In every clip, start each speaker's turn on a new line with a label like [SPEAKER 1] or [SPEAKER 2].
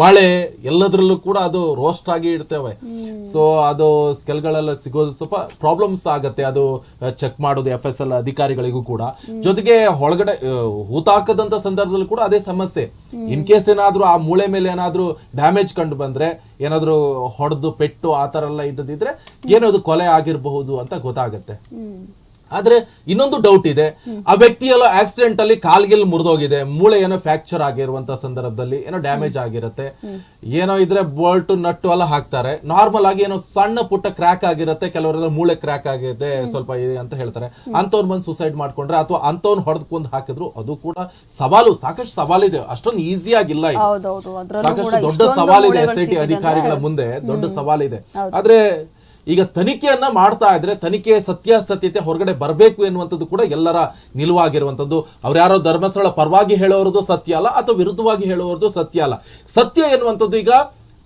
[SPEAKER 1] ಮಳೆ ಎಲ್ಲದರಲ್ಲೂ ಕೂಡ ಅದು ರೋಸ್ಟ್ ಆಗಿ ಇಡ್ತೇವೆ. ಸೊ ಅದು ಸ್ಕೆಲ್ಗಳೆಲ್ಲ ಸಿಗೋದು ಸ್ವಲ್ಪ ಪ್ರಾಬ್ಲಮ್ಸ್ ಆಗತ್ತೆ. ಅದು ಚೆಕ್ ಮಾಡೋದು ಎಫ್ ಎಸ್ ಎಲ್ ಅಧಿಕಾರಿಗಳಿಗೂ ಕೂಡ. ಜೊತೆಗೆ ಒಳಗಡೆ ಹೂತಾಕದಂತ ಸಂದರ್ಭದಲ್ಲೂ ಕೂಡ ಅದೇ ಸಮಸ್ಯೆ. ಇನ್ ಕೇಸ್ ಏನಾದ್ರೂ ಆ ಮೂಳೆ ಮೇಲೆ ಏನಾದ್ರೂ ಡ್ಯಾಮೇಜ್ ಕಂಡು ಬಂದ್ರೆ, ಏನಾದ್ರೂ ಹೊಡೆದು, ಪೆಟ್ಟು ಆ ಥರ ಎಲ್ಲ ಇದ್ದದಿದ್ರೆ ಏನೋ ಅದು ಕೊಲೆ ಆಗಿರಬಹುದು ಅಂತ ಗೊತ್ತಾಗತ್ತೆ. ಆದ್ರೆ ಇನ್ನೊಂದು ಡೌಟ್ ಇದೆ. ಆ ವ್ಯಕ್ತಿ ಎಲ್ಲ ಆಕ್ಸಿಡೆಂಟ್ ಅಲ್ಲಿ ಕಾಲ್ಗಿಲ್ ಮುರಿದೋಗಿದೆ. ಮೂಳೆ ಏನೋ ಫ್ರಾಕ್ಚರ್ ಆಗಿರುವಂತ ಸಂದರ್ಭದಲ್ಲಿ ಏನೋ ಡ್ಯಾಮೇಜ್ ಆಗಿರುತ್ತೆ. ಏನೋ ಇದ್ರೆ ಬೋಲ್ಟ್ ನಟ್ಟು ಎಲ್ಲ ಹಾಕ್ತಾರೆ. ನಾರ್ಮಲ್ ಆಗಿ ಏನೋ ಸಣ್ಣ ಪುಟ್ಟ ಕ್ರ್ಯಾಕ್ ಆಗಿರುತ್ತೆ. ಕೆಲವರೆಲ್ಲ ಮೂಳೆ ಕ್ರ್ಯಾಕ್ ಆಗಿದೆ ಸ್ವಲ್ಪ ಇದೆ ಅಂತ ಹೇಳ್ತಾರೆ. ಅಂತವ್ರು ಬಂದು ಸುಸೈಡ್ ಮಾಡ್ಕೊಂಡ್ರೆ ಅಥವಾ ಅಂತವ್ನ ಹೊಡೆದ್ಕೊಂಡು ಹಾಕಿದ್ರು ಅದು ಕೂಡ ಸವಾಲು ಸಾಕಷ್ಟು ಸವಾಲಿದೆ. ಅಷ್ಟೊಂದು ಈಸಿ ಆಗಿಲ್ಲ ಸಾಕಷ್ಟು ದೊಡ್ಡ ಸವಾಲಿದೆ ಎಸ್ ಐ ಟಿ ಅಧಿಕಾರಿಗಳ ಮುಂದೆ. ದೊಡ್ಡ ಸವಾಲಿದೆ. ಆದ್ರೆ ಈಗ ತನಿಖೆಯನ್ನ ಮಾಡ್ತಾ ಇದ್ರೆ ತನಿಖೆ ಸತ್ಯಾಸತ್ಯತೆ ಹೊರಗಡೆ ಬರಬೇಕು ಎನ್ನುವಂಥದ್ದು ಕೂಡ ಎಲ್ಲರ ನಿಲುವಾಗಿರುವಂಥದ್ದು. ಅವ್ರು ಯಾರೋ ಧರ್ಮಸ್ಥಳ ಪರವಾಗಿ ಹೇಳೋರದು ಸತ್ಯ ಅಲ್ಲ ಅಥವಾ ವಿರುದ್ಧವಾಗಿ ಹೇಳೋರದು ಸತ್ಯ ಅಲ್ಲ. ಸತ್ಯ ಎನ್ನುವಂಥದ್ದು ಈಗ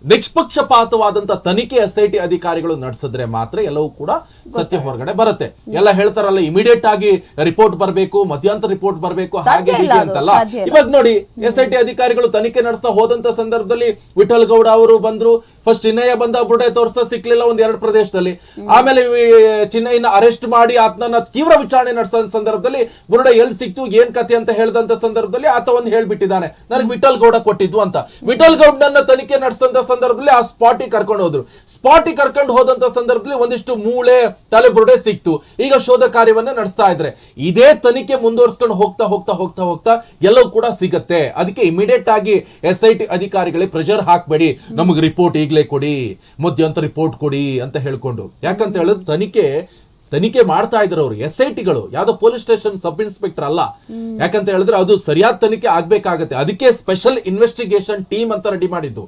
[SPEAKER 1] ನಿಷ್ಪಕ್ಷಪಾತವಾದಂತಹ ತನಿಖೆ ಎಸ್ ಐ ಟಿ ಅಧಿಕಾರಿಗಳು ನಡೆಸಿದ್ರೆ ಮಾತ್ರ ಎಲ್ಲವೂ ಕೂಡ ಸತ್ಯ ಹೊರಗಡೆ ಬರುತ್ತೆ. ಎಲ್ಲ ಹೇಳ್ತಾರಲ್ಲ ಇಮಿಡಿಯೇಟ್ ಆಗಿ ರಿಪೋರ್ಟ್ ಬರಬೇಕು ಮಧ್ಯಂತರ ರಿಪೋರ್ಟ್ ಬರಬೇಕು ಹಾಗೆ ಹೀಗೆ ಅಂತಲ್ಲ. ಇವಾಗ ನೋಡಿ ಎಸ್ ಐ ಟಿ ಅಧಿಕಾರಿಗಳು ತನಿಖೆ ನಡೆಸ್ತಾ ಹೋದಂತ ಸಂದರ್ಭದಲ್ಲಿ ವಿಠಲ್ ಗೌಡ ಅವರು ಬಂದ್ರು. ಫಸ್ಟ್ ಚಿನ್ನಯ್ಯ ಬಂದ ಬುಡೆ ತೋರ್ಸ ಸಿಕ್ಲಿಲ್ಲ ಒಂದ್ ಎರಡು ಪ್ರದೇಶದಲ್ಲಿ. ಆಮೇಲೆ ಚಿನ್ನಯ್ಯನ ಅರೆಸ್ಟ್ ಮಾಡಿ ಆತನ ತೀವ್ರ ವಿಚಾರಣೆ ನಡೆಸೋ ಸಂದರ್ಭದಲ್ಲಿ ಬುರುಡೆ ಎಲ್ಲಿ ಸಿಕ್ತು, ಏನ್ ಕತೆ ಅಂತ ಹೇಳಿದಂತ ಸಂದರ್ಭದಲ್ಲಿ ಆತ ಒಂದು ಹೇಳ್ಬಿಟ್ಟಿದ್ದಾನೆ. ನನಗೆ ವಿಠಲ್ ಗೌಡ ಕೊಟ್ಟಿದ್ವು ಅಂತ. ವಿಠಲ್ ಗೌಡನನ್ನ ತನಿಖೆ ನಡೆಸಂತ ಸಂದರ್ಭದಲ್ಲಿ ಆ ಸ್ಪಾಟಿಗೆ ಕರ್ಕೊಂಡು ಹೋದ್ರು. ಸ್ಪಾಟಿಗೆ ಕರ್ಕೊಂಡು ಹೋದಂತ ಸಂದರ್ಭದಲ್ಲಿ ಒಂದಿಷ್ಟು ಮೂಳೆ ತಲೆ ಬುರುಡೆ ಸಿಕ್ತು. ಈಗ ಶೋಧ ಕಾರ್ಯವನ್ನ ನಡೆಸ್ತಾ ಇದ್ರೆ. ಇದೇ ತನಿಖೆ ಮುಂದುವರ್ಸ್ಕೊಂಡು ಹೋಗ್ತಾ ಹೋಗ್ತಾ ಹೋಗ್ತಾ ಹೋಗ್ತಾ ಎಲ್ಲವೂ ಕೂಡ ಸಿಗತ್ತೆ. ಅದಕ್ಕೆ ಇಮಿಡಿಯೇಟ್ ಆಗಿ ಎಸ್ ಐ ಟಿ ಅಧಿಕಾರಿಗಳಿಗೆ ಪ್ರೆಷರ್ ಹಾಕ್ಬೇಡಿ. ನಮಗೆ ರಿಪೋರ್ಟ್ ಈಗಲೇ ಕೊಡಿ ಮಧ್ಯಂತರ ರಿಪೋರ್ಟ್ ಕೊಡಿ ಅಂತ ಹೇಳ್ಕೊಂಡು. ಯಾಕಂತ ಹೇಳಿದ್ರೆ ತನಿಖೆ ತನಿಖೆ ಮಾಡ್ತಾ ಇದ್ರು ಅವರು ಎಸ್ ಐ ಟಿಗಳು ಯಾವ್ದೋ ಪೊಲೀಸ್ ಸ್ಟೇಷನ್ ಸಬ್ ಇನ್ಸ್ಪೆಕ್ಟರ್ ಅಲ್ಲ. ಯಾಕಂತ ಹೇಳಿದ್ರೆ ಅದು ಸರಿಯಾದ ತನಿಖೆ ಆಗ್ಬೇಕಾಗತ್ತೆ. ಅದಕ್ಕೆ ಸ್ಪೆಷಲ್ ಇನ್ವೆಸ್ಟಿಗೇಷನ್ ಟೀಮ್ ಅಂತ ರೆಡಿ ಮಾಡಿದ್ದು.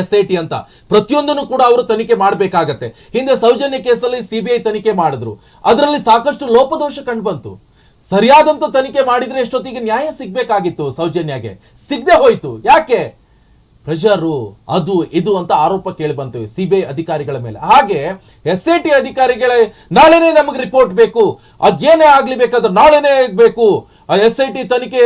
[SPEAKER 1] ಎಸ್ ಐ ಟಿ ಅಂತ. ಪ್ರತಿಯೊಂದನ್ನು ಕೂಡ ಅವರು ತನಿಖೆ ಮಾಡಬೇಕಾಗತ್ತೆ. ಹಿಂದೆ ಸೌಜನ್ಯ ಕೇಸಲ್ಲಿ ಸಿಬಿಐ ತನಿಖೆ ಮಾಡಿದ್ರು. ಅದರಲ್ಲಿ ಸಾಕಷ್ಟು ಲೋಪದೋಷ ಕಂಡು ಬಂತು. ಸರಿಯಾದಂತ ತನಿಖೆ ಮಾಡಿದ್ರೆ ಎಷ್ಟೊತ್ತಿಗೆ ನ್ಯಾಯ ಸಿಗ್ಬೇಕಾಗಿತ್ತು ಸೌಜನ್ಯಗೆ? ಸಿಗದೆ ಹೋಯ್ತು. ಯಾಕೆ? ಪ್ರೆಷರು ಅದು, ಇದು ಅಂತ ಆರೋಪ ಕೇಳಿ ಬಂತು ಐ ಅಧಿಕಾರಿಗಳ ಮೇಲೆ. ಹಾಗೆ ಎಸ್ ಐ ಟಿ ಅಧಿಕಾರಿಗಳೇ ನಾಳೆನೇ ನಮಗೆ ರಿಪೋರ್ಟ್ ಬೇಕು ಅದೇನೇ ಆಗ್ಲಿ ಬೇಕಾದ್ರೆ ನಾಳೆನೇ ಬೇಕು ಎಸ್ ಐ ಟಿ ತನಿಖೆ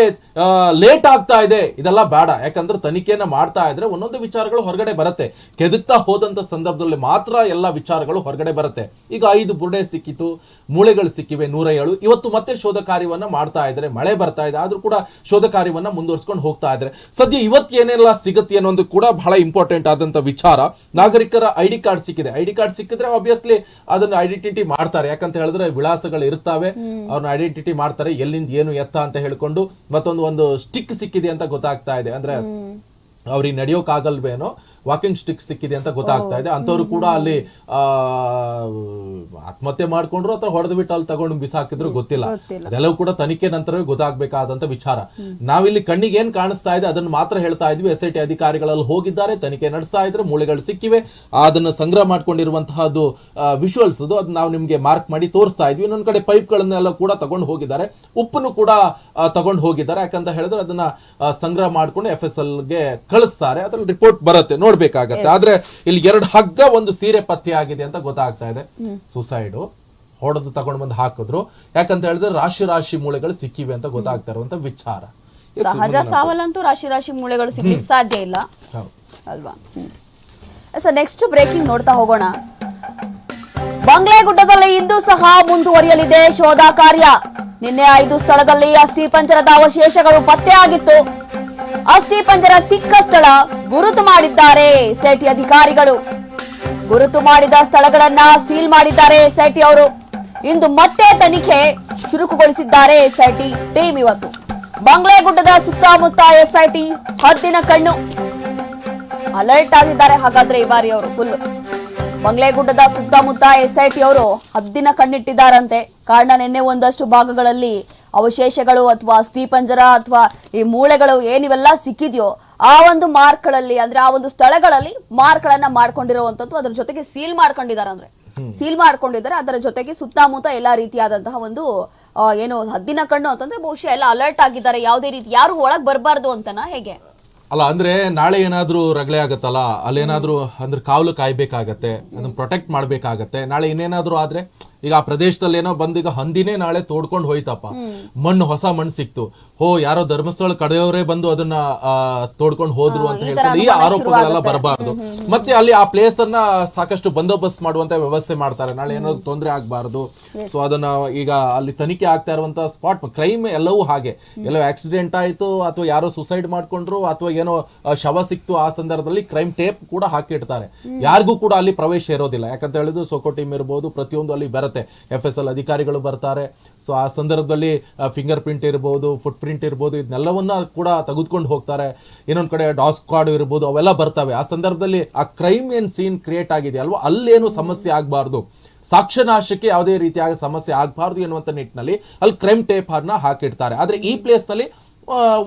[SPEAKER 1] ಲೇಟ್ ಆಗ್ತಾ ಇದೆ. ಇದೆಲ್ಲ ಬೇಡ. ಯಾಕಂದ್ರೆ ತನಿಖೆಯನ್ನ ಮಾಡ್ತಾ ಇದ್ರೆ ಒಂದೊಂದು ವಿಚಾರಗಳು ಹೊರಗಡೆ ಬರುತ್ತೆ. ಕೆದಕ್ತಾ ಹೋದಂತ ಸಂದರ್ಭದಲ್ಲಿ ಮಾತ್ರ ಎಲ್ಲ ವಿಚಾರಗಳು ಹೊರಗಡೆ ಬರುತ್ತೆ. ಈಗ ಐದು ಬುರುಡೆ ಸಿಕ್ಕಿತು ಮೂಳೆಗಳು ಸಿಕ್ಕಿವೆ ನೂರ ಏಳು. ಇವತ್ತು ಮತ್ತೆ ಶೋಧ ಕಾರ್ಯವನ್ನ ಮಾಡ್ತಾ ಇದ್ರೆ ಮಳೆ ಬರ್ತಾ ಇದೆ ಆದ್ರೂ ಕೂಡ ಶೋಧ ಕಾರ್ಯವನ್ನ ಮುಂದುವರಿಸ್ಕೊಂಡು ಹೋಗ್ತಾ ಇದ್ರೆ. ಸದ್ಯ ಇವತ್ತು ಏನೆಲ್ಲ ಸಿಗುತ್ತೆ ಅನ್ನೋದು ಕೂಡ ಬಹಳ ಇಂಪಾರ್ಟೆಂಟ್ ಆದಂತ ವಿಚಾರ. ನಾಗರಿಕರ ಐ ಡಿ ಕಾರ್ಡ್ ಸಿಕ್ಕಿದೆ. ಐ ಡಿ ಕಾರ್ಡ್ ಸಿಕ್ಕಿದ್ರೆ ಆಬ್ವಿಯಸ್ಲಿ ಅದನ್ನ ಐಡೆಂಟಿಟಿ ಮಾಡ್ತಾರೆ. ಯಾಕಂತ ಹೇಳಿದ್ರೆ ವಿಳಾಸಗಳು ಇರ್ತಾವೆ. ಅವ್ರನ್ನ ಐಡೆಂಟಿಟಿ ಮಾಡ್ತಾರೆ. ಎಲ್ಲಿಂದ ಏನು ಎತ್ತ ಅಂತ ಹೇಳ್ಕೊಂಡು ಮತ್ತೊಂದು ಒಂದು ಸ್ಟಿಕ್ ಸಿಕ್ಕಿದೆ ಅಂತ ಗೊತ್ತಾಗ್ತಾ ಇದೆ. ಅಂದ್ರೆ ಅವ್ರಿಗೆ ನಡೆಯೋಕ್ ಆಗಲ್ವೇನೋ ವಾಕಿಂಗ್ ಸ್ಟಿಕ್ ಸಿಕ್ಕಿದೆ ಅಂತ ಗೊತ್ತಾಗ್ತಾ ಇದೆ. ಅಂತವ್ರು ಕೂಡ ಅಲ್ಲಿ ಆ ಆತ್ಮಹತ್ಯೆ ಮಾಡ್ಕೊಂಡ್ರು ಅಥವಾ ಹೊಡೆದು ಬಿಟ್ಟು ಅಲ್ಲಿ ತಗೊಂಡು ಬಿಸಾಕಿದ್ರು ಗೊತ್ತಿಲ್ಲ. ಅದೆಲ್ಲವೂ ಕೂಡ ತನಿಖೆ ನಂತರವೇ ಗೊತ್ತಾಗಬೇಕಾದಂತ ವಿಚಾರ. ನಾವಿಲ್ಲಿ ಕಣ್ಣಿಗೆ ಏನ್ ಕಾಣಿಸ್ತಾ ಇದೆ ಅದನ್ನು ಮಾತ್ರ ಹೇಳ್ತಾ ಇದ್ವಿ. ಎಸ್ ಐ ಟಿ ಅಧಿಕಾರಿಗಳಲ್ಲಿ ಹೋಗಿದ್ದಾರೆ ತನಿಖೆ ನಡೆಸ್ತಾ ಇದ್ರೆ ಮೂಳೆಗಳು ಸಿಕ್ಕಿವೆ. ಅದನ್ನ ಸಂಗ್ರಹ ಮಾಡ್ಕೊಂಡಿರುವಂತಹದ್ದು ವಿಶುವಲ್ಸ್ ಅದು. ಅದು ನಾವು ನಿಮಗೆ ಮಾರ್ಕ್ ಮಾಡಿ ತೋರಿಸ್ತಾ ಇದ್ವಿ. ಇನ್ನೊಂದು ಕಡೆ ಪೈಪ್ಗಳನ್ನೆಲ್ಲ ಕೂಡ ತಗೊಂಡು ಹೋಗಿದ್ದಾರೆ. ಉಪ್ಪನ್ನು ಕೂಡ ತಗೊಂಡು ಹೋಗಿದ್ದಾರೆ. ಯಾಕಂತ ಹೇಳಿದ್ರೆ ಅದನ್ನ ಸಂಗ್ರಹ ಮಾಡ್ಕೊಂಡು ಎಫ್ ಎಸ್ಗೆ ಕಳಿಸ್ತಾರೆ. ಅದ್ರಲ್ಲಿ ರಿಪೋರ್ಟ್ ಬರುತ್ತೆ. ನೋಡ್ಬೇಕಾಗತ್ತೆ. ಆದ್ರೆ ಇಲ್ಲಿ ಎರಡು ಹಗ್ಗ ಒಂದು ಸೀರೆ ಪತ್ತೆ ಆಗಿದೆ ಅಂತ ಗೊತ್ತಾಗ್ತಾ ಇದೆ. ಸುಸೈಡು ಹೊಡೆದು ತಗೊಂಡ್ ಬಂದು ಹಾಕಿದ್ರು. ಯಾಕಂತ ಹೇಳಿದ್ರೆ ರಾಶಿ ರಾಶಿ ಮೂಳೆಗಳು ಸಿಕ್ಕಿವೆ ಅಂತ ಗೊತ್ತಾಗ್ತಾ ಇರುವಂತ ವಿಚಾರ.
[SPEAKER 2] ಸಹಜ ಸಾವಲ್ಲಂತೂ ರಾಶಿ ರಾಶಿ ಮೂಳೆಗಳು ಸಿಗ್ಲಿಕ್ಕೆ ಸಾಧ್ಯ ಇಲ್ಲ. ಅಲ್ವಾ? ಸರ್ ನೆಕ್ಸ್ಟ್ ಬ್ರೇಕಿಂಗ್ ನೋಡ್ತಾ ಹೋಗೋಣ. ಬಂಗ್ಲೆಗುಡ್ಡದಲ್ಲಿ ಇಂದು ಸಹ ಮುಂದುವರಿಯಲಿದೆ ಶೋಧ ಕಾರ್ಯ. ನಿನ್ನೆ ಐದು ಸ್ಥಳದಲ್ಲಿ ಅಸ್ಥಿ ಪಂಜರದ ಅವಶೇಷಗಳು ಪತ್ತೆಯಾಗಿತ್ತು ಅಸ್ಥಿ ಪಂಜರ ಸಿಕ್ಕ ಸ್ಥಳ ಗುರುತು ಮಾಡಿದ್ದಾರೆ ಸೆಟಿ ಅಧಿಕಾರಿಗಳು. ಗುರುತು ಮಾಡಿದ ಸ್ಥಳಗಳನ್ನ ಸೀಲ್ ಮಾಡಿದ್ದಾರೆ ಸೆಟಿ ಅವರು. ಇಂದು ಮತ್ತೆ ತನಿಖೆ ಚುರುಕುಗೊಳಿಸಿದ್ದಾರೆ ಎಸ್ಐಟಿ ಟೀಮ್ ಇವತ್ತು. ಬಂಗ್ಲೆಗುಡ್ಡದ ಸುತ್ತಮುತ್ತ ಎಸ್ಐಟಿ ಹದ್ದಿನ ಕಣ್ಣು. ಅಲರ್ಟ್ ಆಗಿದ್ದಾರೆ ಹಾಗಾದ್ರೆ ಈ ಬಾರಿ ಅವರು ಫುಲ್ ಬಂಗ್ಲೆಗುಡ್ಡದ ಸುತ್ತಮುತ್ತ ಎಸ್ಐಟಿ ಅವರು ಹದ್ದಿನ ಕಣ್ಣಿಟ್ಟಿದ್ದಾರಂತೆ. ಕಾರಣ ನಿನ್ನೆ ಒಂದಷ್ಟು ಭಾಗಗಳಲ್ಲಿ ಅವಶೇಷಗಳು ಅಥವಾ ಅಸ್ಥಿಪಂಜರ ಅಥವಾ ಈ ಮೂಳೆಗಳು ಏನಿವೆಲ್ಲ ಸಿಕ್ಕಿದೆಯೋ ಆ ಒಂದು ಮಾರ್ಕ್ಗಳಲ್ಲಿ ಅಂದ್ರೆ ಆ ಒಂದು ಸ್ಥಳಗಳಲ್ಲಿ ಮಾರ್ಕ್ಗಳನ್ನ ಮಾಡ್ಕೊಂಡಿರುವಂತದ್ದು ಅದ್ರ ಜೊತೆಗೆ ಸೀಲ್ ಮಾಡ್ಕೊಂಡಿದ್ದಾರೆ ಅಂದ್ರೆ ಸೀಲ್ ಮಾಡ್ಕೊಂಡಿದ್ದಾರೆ. ಅದರ ಜೊತೆಗೆ ಸುತ್ತಮುತ್ತ ಎಲ್ಲಾ ರೀತಿಯಾದಂತಹ ಒಂದು ಏನು ಹದ್ದಿನ ಕಣ್ಣು ಅಂತಂದ್ರೆ ಬಹುಶಃ ಎಲ್ಲ ಅಲರ್ಟ್ ಆಗಿದ್ದಾರೆ. ಯಾವುದೇ ರೀತಿ ಯಾರು ಒಳಗ್ ಬರಬಾರ್ದು ಅಂತನಾ ಹೇಗೆ?
[SPEAKER 1] ಅಲ್ಲ ಅಂದ್ರೆ ನಾಳೆ ಏನಾದ್ರೂ ರಗಳೆ ಆಗತ್ತಲ್ಲ ಅಲ್ಲೇನಾದ್ರೂ ಅಂದ್ರೆ ಕಾವಲು ಕಾಯ್ಬೇಕಾಗತ್ತೆ ಅದನ್ನ ಪ್ರೊಟೆಕ್ಟ್ ಮಾಡ್ಬೇಕಾಗತ್ತೆ. ನಾಳೆ ಇನ್ನೇನಾದ್ರೂ ಆದ್ರೆ ಈಗ ಆ ಪ್ರದೇಶದಲ್ಲಿ ಏನೋ ಬಂದು ಈಗ ಹಂದಿನೇ ನಾಳೆ ತೋಡ್ಕೊಂಡು ಹೋಯ್ತಪ್ಪ. ಮಣ್ಣು ಹೊಸ ಮಣ್ಣು ಸಿಕ್ತು. ಹೋ ಯಾರೋ ಧರ್ಮಸ್ಥಳ ಕಡೆಯವರೇ ಬಂದು ಅದನ್ನ ತೋಡ್ಕೊಂಡು ಹೋದ್ರು ಅಂತ ಹೇಳ್ಕೊಂಡು ಈ ಆರೋಪಗಳೆಲ್ಲ. ಬರಬಾರ್ದು. ಮತ್ತೆ ಅಲ್ಲಿ ಆ ಪ್ಲೇಸ್ ಅನ್ನ ಸಾಕಷ್ಟು ಬಂದೋಬಸ್ತ್ ಮಾಡುವಂತ ವ್ಯವಸ್ಥೆ ಮಾಡ್ತಾರೆ. ನಾಳೆ ಏನಾದ್ರು ತೊಂದರೆ ಆಗಬಾರ್ದು. ಸೊ ಅದನ್ನ ಈಗ ಅಲ್ಲಿ ತನಿಖೆ ಆಗ್ತಾ ಇರುವಂತ ಸ್ಪಾಟ್ ಕ್ರೈಮ್ ಎಲ್ಲವೂ ಹಾಗೆ. ಎಲ್ಲೋ ಆಕ್ಸಿಡೆಂಟ್ ಆಯ್ತು ಅಥವಾ ಯಾರೋ ಸುಸೈಡ್ ಮಾಡ್ಕೊಂಡ್ರು ಅಥವಾ ಏನೋ ಶವ ಸಿಕ್ತು ಆ ಸಂದರ್ಭದಲ್ಲಿ ಕ್ರೈಮ್ ಟೇಪ್ ಕೂಡ ಹಾಕಿಡ್ತಾರೆ. ಯಾರಿಗೂ ಕೂಡ ಅಲ್ಲಿ ಪ್ರವೇಶ ಇರೋದಿಲ್ಲ. ಯಾಕಂತ ಹೇಳಿದ್ರು ಸೊಕೋ ಟೀಮ್ ಇರ್ಬೋದು ಪ್ರತಿಯೊಂದು ಅಲ್ಲಿ ಬರುತ್ತೆ. ಎಫ್ ಎಸ್ ಎಲ್ ಅಧಿಕಾರಿಗಳು ಬರ್ತಾರೆ. ಸೊ ಆ ಸಂದರ್ಭದಲ್ಲಿ ಫಿಂಗರ್ ಪ್ರಿಂಟ್ ಇರ್ಬೋದು ಫುಟ್ ಪ್ರಿಂಟ್ ಇರ್ಬೋದು ಇದನ್ನೆಲ್ಲವನ್ನ ಕೂಡ ತೆಗೆದುಕೊಂಡು ಹೋಗ್ತಾರೆ. ಇನ್ನೊಂದು ಕಡೆ ಡಾಸ್ ಕಾರ್ಡ್ ಇರ್ಬೋದು ಅವೆಲ್ಲ ಬರ್ತವೆ. ಆ ಸಂದರ್ಭದಲ್ಲಿ ಆ ಕ್ರೈಮ್ ಏನು ಸೀನ್ ಕ್ರಿಯೇಟ್ ಆಗಿದೆ ಅಲ್ವಾ ಅಲ್ಲೇನು ಸಮಸ್ಯೆ ಆಗಬಾರ್ದು. ಸಾಕ್ಷ್ಯನಾಶಕ್ಕೆ ಯಾವುದೇ ರೀತಿಯಾಗಿ ಸಮಸ್ಯೆ ಆಗಬಾರ್ದು ಎನ್ನುವಂಥ ನಿಟ್ಟಿನಲ್ಲಿ ಅಲ್ಲಿ ಕ್ರೈಮ್ ಟೇಪರ್ನ ಹಾಕಿಡ್ತಾರೆ. ಆದರೆ ಈ ಪ್ಲೇಸ್ನಲ್ಲಿ ಆ,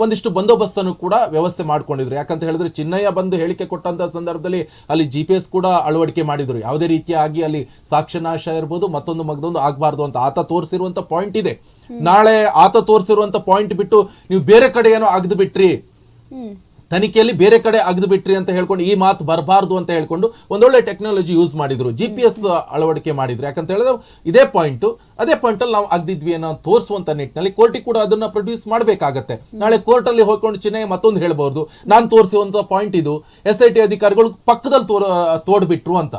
[SPEAKER 1] ಒಂದಿಷ್ಟು ಬಂದೋಬಸ್ತನ್ನು ಕೂಡ ವ್ಯವಸ್ಥೆ ಮಾಡ್ಕೊಂಡಿದ್ರು. ಯಾಕಂತ ಹೇಳಿದ್ರೆ ಚಿನ್ನಯ್ಯ ಬಂದು ಹೇಳಿಕೆ ಕೊಟ್ಟಂತ ಸಂದರ್ಭದಲ್ಲಿ ಅಲ್ಲಿ ಜಿ ಪಿ ಎಸ್ ಕೂಡ ಅಳವಡಿಕೆ ಮಾಡಿದ್ರು. ಯಾವುದೇ ರೀತಿಯಾಗಿ ಅಲ್ಲಿ ಸಾಕ್ಷ್ಯನಾಶ ಇರ್ಬೋದು ಮತ್ತೊಂದು ಮಗದೊಂದು ಆಗಬಾರ್ದು ಅಂತ ಆತ ತೋರಿಸಿರುವಂತ ಪಾಯಿಂಟ್ ಇದೆ. ನಾಳೆ ಆತ ತೋರಿಸಿರುವಂತ ಪಾಯಿಂಟ್ ಬಿಟ್ಟು ನೀವು ಬೇರೆ ಕಡೆ ಏನೋ ಅಗ್ದು ಬಿಟ್ರಿ. ತನಿಖೆಯಲ್ಲಿ ಬೇರೆ ಕಡೆ ಅಗ್ದು ಬಿಟ್ರಿ ಅಂತ ಹೇಳ್ಕೊಂಡು ಈ ಮಾತು ಬರಬಾರ್ದು ಅಂತ ಹೇಳ್ಕೊಂಡು ಒಂದೊಳ್ಳೆ ಟೆಕ್ನಾಲಜಿ ಯೂಸ್ ಮಾಡಿದ್ರು. ಜಿ ಪಿ ಎಸ್ ಅಳವಡಿಕೆ ಮಾಡಿದ್ರು. ಯಾಕಂತ ಹೇಳಿದ್ರೆ ಇದೇ ಪಾಯಿಂಟ್ ಅದೇ ಪಾಯಿಂಟ್ ಅಲ್ಲಿ ನಾವು ಅಗ್ದಿದ್ವಿ ಅನ್ನೋ ತೋರಿಸುವಂತ ನಿಟ್ಟಿನಲ್ಲಿ ಕೋರ್ಟಿಗೆ ಕೂಡ ಅದನ್ನ ಪ್ರೊಡ್ಯೂಸ್ ಮಾಡಬೇಕಾಗತ್ತೆ. ನಾಳೆ ಕೋರ್ಟಲ್ಲಿ ಹೋಗ್ಕೊಂಡು ಚಿನ್ನ ಮತ್ತೊಂದು ಹೇಳ್ಬಹುದು ನಾನು ತೋರಿಸುವಂತ ಪಾಯಿಂಟ್ ಇದು. ಎಸ್ ಐ ಟಿ ಅಧಿಕಾರಿಗಳು ಪಕ್ಕದಲ್ಲಿ ತೋರ್, ತೋಡ್ಬಿಟ್ರು ಅಂತ.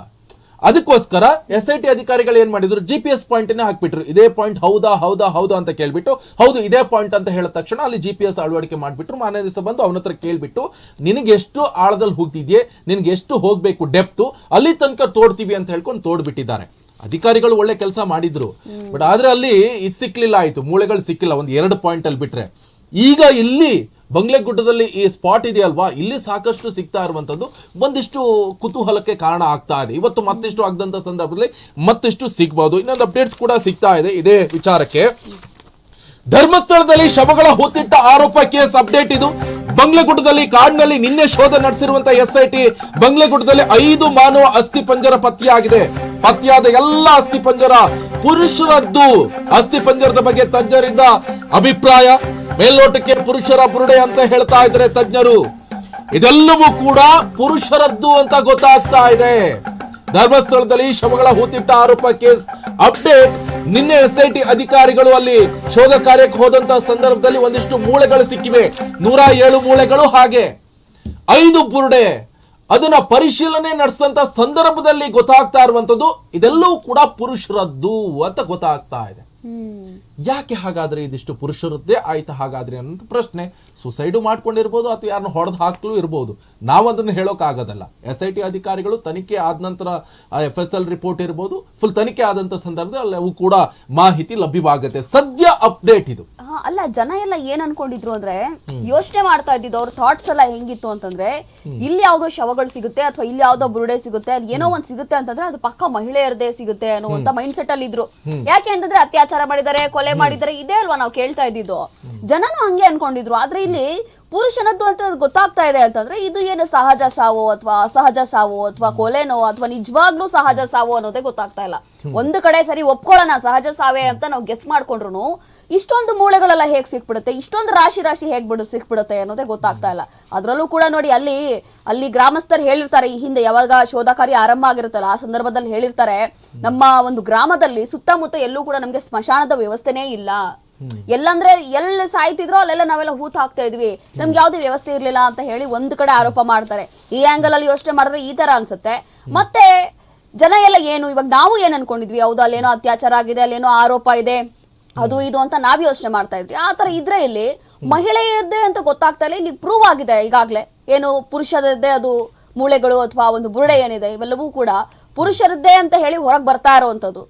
[SPEAKER 1] ಅದಕ್ಕೋಸ್ಕರ ಎಸ್ ಐ ಟಿ ಅಧಿಕಾರಿಗಳು ಏನ್ ಮಾಡಿದ್ರು? ಜಿ ಪಿ ಎಸ್ ಪಾಯಿಂಟ್ ಹಾಕ್ಬಿಟ್ರು. ಇದೇ ಪಾಯಿಂಟ್ ಹೌದಾ ಹೌದಾ ಹೌದಾ ಅಂತ ಕೇಳ್ಬಿಟ್ಟು ಹೌದು ಇದೇ ಪಾಯಿಂಟ್ ಅಂತ ಹೇಳಿದ ತಕ್ಷಣ ಅಲ್ಲಿ ಜಿ ಪಿ ಎಸ್ ಅಳವಡಿಕೆ ಮಾಡಿಬಿಟ್ರು. ಮಾನ್ಯ ದಿವಸ ಬಂದು ಅವನ ಹತ್ರ ಕೇಳ್ಬಿಟ್ಟು ನಿನಗೆ ಎಷ್ಟು ಆಳದಲ್ಲಿ ಹೋಗ್ತಿದ್ಯೆ? ನಿನ್ಗೆ ಎಷ್ಟು ಹೋಗ್ಬೇಕು ಡೆಪ್ತು ಅಲ್ಲಿ ತನಕ ತೋಡ್ತೀವಿ ಅಂತ ಹೇಳ್ಕೊಂಡು ತೋಡ್ಬಿಟ್ಟಿದ್ದಾರೆ. ಅಧಿಕಾರಿಗಳು ಒಳ್ಳೆ ಕೆಲಸ ಮಾಡಿದ್ರು. ಬಟ್ ಆದ್ರೆ ಅಲ್ಲಿ ಇದು ಸಿಕ್ಲಿಲ್ಲ ಆಯ್ತು. ಮೂಳೆಗಳು ಸಿಕ್ಕಿಲ್ಲ. ಒಂದು ಎರಡು ಪಾಯಿಂಟ್ ಅಲ್ಲಿ ಬಿಟ್ರೆ. ಈಗ ಇಲ್ಲಿ ಬಂಗ್ಲೆಗುಡ್ಡದಲ್ಲಿ ಈ ಸ್ಪಾಟ್ ಇದೆಯಲ್ವಾ? ಇಲ್ಲಿ ಸಾಕಷ್ಟು ಸಿಗ್ತಾ ಇರುವಂತದ್ದು ಒಂದಿಷ್ಟು ಕುತೂಹಲಕ್ಕೆ ಕಾರಣ ಆಗ್ತಾ ಇದೆ. ಇವತ್ತು ಮತ್ತಿಷ್ಟು ಆಗದಂತ ಸಂದರ್ಭದಲ್ಲಿ ಮತ್ತಿಷ್ಟು ಸಿಗ್ಬೋದು. ಇನ್ನೊಂದು ಅಪ್ಡೇಟ್ಸ್ ಕೂಡ ಸಿಗ್ತಾ ಇದೆ. ಇದೇ ವಿಚಾರಕ್ಕೆ. ಧರ್ಮಸ್ಥಳದಲ್ಲಿ ಶವಗಳ ಹೂತಿಟ್ಟ ಆರೋಪ ಕೇಸ್ ಅಪ್ಡೇಟ್ ಇದು. ಬಂಗ್ಲೆಗುಡ್ಡದಲ್ಲಿ ಕಾಡಿನಲ್ಲಿ ನಿನ್ನೆ ಶೋಧ ನಡೆಸಿರುವಂತಹ ಎಸ್ ಐ ಟಿ ಬಂಗ್ಲೆಗುಡ್ಡದಲ್ಲಿ ಐದು ಮಾನವ ಅಸ್ಥಿ ಪಂಜರ ಪತ್ತೆಯಾಗಿದೆ. ಪತ್ತೆಯಾದ ಎಲ್ಲ ಅಸ್ಥಿ ಪಂಜರ ಪುರುಷರದ್ದು ಅಸ್ಥಿ ಪಂಜರದ ಬಗ್ಗೆ ತಜ್ಞರಿಂದ ಅಭಿಪ್ರಾಯ. ಮೇಲ್ನೋಟಕ್ಕೆ ಪುರುಷರ ಬುರುಡೆ ಅಂತ ಹೇಳ್ತಾ ಇದ್ರೆ ತಜ್ಞರು. ಇದೆಲ್ಲವೂ ಕೂಡ ಪುರುಷರದ್ದು ಅಂತ ಗೊತ್ತಾಗ್ತಾ ಇದೆ. ಧರ್ಮಸ್ಥಳದಲ್ಲಿ ಶವಗಳ ಹೂತಿಟ್ಟ ಆರೋಪ ಕೇಸ್ ಅಪ್ಡೇಟ್. ನಿನ್ನೆ ಎಸ್ಐಟಿ ಅಧಿಕಾರಿಗಳು ಅಲ್ಲಿ ಶೋಧ ಕಾರ್ಯಕ್ಕೆ ಹೋದಂತ ಸಂದರ್ಭದಲ್ಲಿ ಒಂದಿಷ್ಟು ಮೂಳೆಗಳು ಸಿಕ್ಕಿವೆ. ನೂರ ಏಳು ಮೂಳೆಗಳು ಹಾಗೆ. ಐದು ಬುರುಡೆ. ಅದನ್ನ ಪರಿಶೀಲನೆ ನಡೆಸಂತ ಸಂದರ್ಭದಲ್ಲಿ ಗೊತ್ತಾಗ್ತಾ ಇರುವಂತದ್ದು ಇದೆಲ್ಲವೂ ಕೂಡ ಪುರುಷರದ್ದು ಅಂತ ಗೊತ್ತಾಗ್ತಾ ಇದೆ. ಯಾಕೆ ಹಾಗಾದ್ರೆ ಇದಿಷ್ಟು ಪುರುಷರದ್ದೇ ಆಯ್ತು ಹಾಗಾದ್ರೆ ಅನ್ನೋದು ಪ್ರಶ್ನೆ. ಸುಸೈಡು ಮಾಡ್ಕೊಂಡಿರ್ಬೋದು ಅಥವಾ ಯಾರನ್ನ ಹೊಡೆದು ಹಾಕಲು ಇರ್ಬೋದು. ನಾವು ಅದನ್ನ ಹೇಳೋಕ್ ಆಗೋದಲ್ಲ ಎಸ್ ಐ ಟಿ ಅಧಿಕಾರಿಗಳು ತನಿಖೆ ಆದ ನಂತರ ಎಫ್ ಎಸ್ ಎಲ್ ರಿಪೋರ್ಟ್ ಇರ್ಬೋದು. ಫುಲ್ ತನಿಖೆ ಆದಂತ ಸಂದರ್ಭದಲ್ಲಿ ಅವು ಕೂಡ ಮಾಹಿತಿ ಲಭ್ಯವಾಗುತ್ತೆ. ಸದ್ಯ ಅಪ್ಡೇಟ್ ಇದು.
[SPEAKER 2] ಅಲ್ಲ ಜನ ಎಲ್ಲ ಏನ್ ಅನ್ಕೊಂಡಿದ್ರು ಅಂದ್ರೆ ಯೋಚನೆ ಮಾಡ್ತಾ ಇದ್ದಿದ್ದು ಅವ್ರ ಥಾಟ್ಸ್ ಎಲ್ಲ ಹೆಂಗಿತ್ತು ಅಂತಂದ್ರೆ ಇಲ್ಲಿ ಯಾವ್ದೋ ಶವಗಳು ಸಿಗುತ್ತೆ ಅಥವಾ ಇಲ್ಲಿ ಯಾವ್ದೋ ಬುರುಡೆ ಸಿಗುತ್ತೆ ಅಲ್ಲಿ ಏನೋ ಒಂದ್ ಸಿಗುತ್ತೆ ಅಂತಂದ್ರೆ ಅದು ಪಕ್ಕ ಮಹಿಳೆಯರದೇ ಸಿಗುತ್ತೆ ಅನ್ನುವಂತ ಮೈಂಡ್ ಸೆಟ್ ಅಲ್ಲಿ ಇದ್ರು. ಯಾಕೆ ಅಂತಂದ್ರೆ ಅತ್ಯಾಚಾರ ಮಾಡಿದ್ದಾರೆ ಕೊಲೆ ಮಾಡಿದ್ದಾರೆ ಇದೇ ಅಲ್ವಾ ನಾವು ಕೇಳ್ತಾ ಇದ್ದಿದ್ದು? ಜನನು ಹಂಗೆ ಅನ್ಕೊಂಡಿದ್ರು. ಆದ್ರೆ ಇಲ್ಲಿ ಪುರುಷನದ್ದು ಅಂತ ಗೊತ್ತಾಗ್ತಾ ಇದೆ ಅಂತಂದ್ರೆ ಇದು ಏನು ಸಹಜ ಸಾವು ಅಥವಾ ಅಸಹಜ ಸಾವು ಅಥವಾ ಕೊಲೆನೋ ಅಥವಾ ನಿಜವಾಗ್ಲೂ ಸಹಜ ಸಾವು ಅನ್ನೋದೇ ಗೊತ್ತಾಗ್ತಾ ಇಲ್ಲ. ಒಂದು ಕಡೆ ಸರಿ ಒಪ್ಕೊಳ್ಳೋಣ ಸಹಜ ಸಾವೇ ಅಂತ ನಾವು ಗೆಸ್ ಮಾಡ್ಕೊಂಡ್ರು ಇಷ್ಟೊಂದು ಮೂಳೆಗಳೆಲ್ಲ ಹೇಗ್ ಸಿಕ್ಬಿಡುತ್ತೆ? ಇಷ್ಟೊಂದು ರಾಶಿ ರಾಶಿ ಹೇಗ್ ಬಿಡು ಸಿಕ್ಬಿಡುತ್ತೆ ಅನ್ನೋದೇ ಗೊತ್ತಾಗ್ತಾ ಇಲ್ಲ. ಅದ್ರಲ್ಲೂ ಕೂಡ ನೋಡಿ ಅಲ್ಲಿ ಅಲ್ಲಿ ಗ್ರಾಮಸ್ಥರು ಹೇಳಿರ್ತಾರೆ ಈ ಹಿಂದೆ ಯಾವಾಗ ಶೋಧ ಕಾರ್ಯ ಆರಂಭ ಆಗಿರುತ್ತಲ್ಲ ಆ ಸಂದರ್ಭದಲ್ಲಿ ಹೇಳಿರ್ತಾರೆ ನಮ್ಮ ಒಂದು ಗ್ರಾಮದಲ್ಲಿ ಸುತ್ತಮುತ್ತ ಎಲ್ಲೂ ಕೂಡ ನಮ್ಗೆ ಸ್ಮಶಾನದ ವ್ಯವಸ್ಥೆನೇ ಇಲ್ಲ. ಎಲ್ಲಂದ್ರೆ ಎಲ್ಲಿ ಸಾಯ್ತಿದ್ರು ಅಲ್ಲೆಲ್ಲ ನಾವೆಲ್ಲ ಹೂತ್ ಹಾಕ್ತಾ ಇದ್ವಿ. ನಮ್ಗೆ ಯಾವ್ದೇ ವ್ಯವಸ್ಥೆ ಇರ್ಲಿಲ್ಲ ಅಂತ ಹೇಳಿ ಒಂದ್ ಕಡೆ ಆರೋಪ ಮಾಡ್ತಾರೆ. ಈ ಆಂಗಲ್ ಅಲ್ಲಿ ಯೋಚನೆ ಮಾಡಿದ್ರೆ ಈ ತರ ಅನ್ಸುತ್ತೆ. ಮತ್ತೆ ಜನ ಎಲ್ಲ ಏನು, ಇವಾಗ ನಾವು ಏನ್ ಅನ್ಕೊಂಡಿದ್ವಿ? ಹೌದು, ಅಲ್ಲೇನೋ ಅತ್ಯಾಚಾರ ಆಗಿದೆ, ಅಲ್ಲೇನೋ ಆರೋಪ ಇದೆ. ಅದು ಇದು ಅಂತ ನಾವ್ ಯೋಚನೆ ಮಾಡ್ತಾ ಇದ್ವಿ. ಆ ತರ ಇದ್ರೆ ಇಲ್ಲಿ ಮಹಿಳೆಯರದೇ ಅಂತ ಗೊತ್ತಾಗ್ತಾ ಇಲ್ಲ. ಇಲ್ಲಿ ಪ್ರೂವ್ ಆಗಿದೆ ಈಗಾಗ್ಲೇ. ಏನು ಪುರುಷರದ್ದೇ ಅದು ಮೂಳೆಗಳು ಅಥವಾ ಒಂದು ಬುರುಡೆ ಏನಿದೆ, ಇವೆಲ್ಲವೂ ಕೂಡ ಪುರುಷರದ್ದೇ ಅಂತ ಹೇಳಿ ಹೊರಗೆ ಬರ್ತಾ ಇರುವಂತದ್ದು